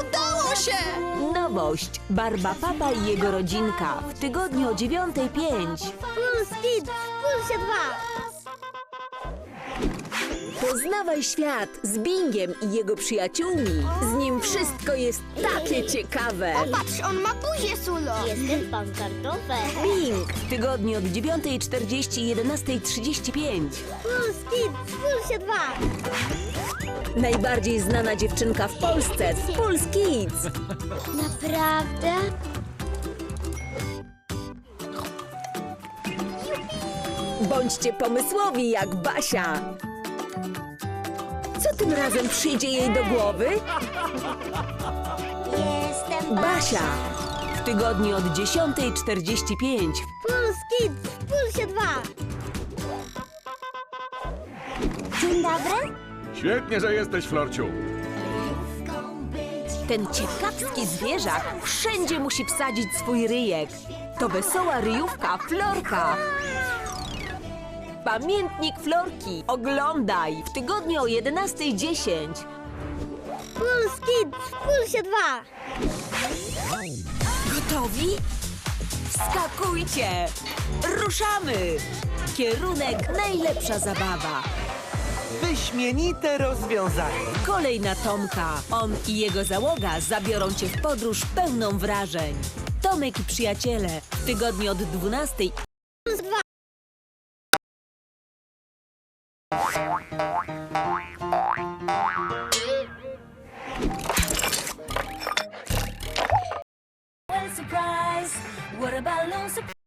Udało się! Nowość. Barba Papa i jego rodzinka. W tygodniu o 9.05. Plus Kids, Pulsie 2. Poznawaj świat z Bingiem i jego przyjaciółmi. Z nim wszystko jest takie ciekawe. Patrz, on ma buzię, Sulo. Jestem pan kartofel. Bing w tygodniu od 9.40 i 11.35. Plus Kids, Pulsie 2. Najbardziej znana dziewczynka w Polsce w Puls Kids. Naprawdę? Bądźcie pomysłowi jak Basia. Co tym razem przyjdzie jej do głowy? Jestem Basia. W tygodniu od 10.45. Plus Kids, Pulsie 2. Dzień dobry. Świetnie, że jesteś, Florciu. Ten ciekawski zwierzak wszędzie musi wsadzić swój ryjek. To wesoła ryjówka Florka. Pamiętnik Florki. Oglądaj w tygodniu o 11.10. Plus Kids, Pulsie 2. Gotowi? Wskakujcie! Ruszamy! Kierunek najlepsza zabawa. Wyśmienite rozwiązanie. Kolej na Tomka. On i jego załoga zabiorą cię w podróż pełną wrażeń. Tomek i przyjaciele w tygodniu od 12 surprise. What a balloon surprise.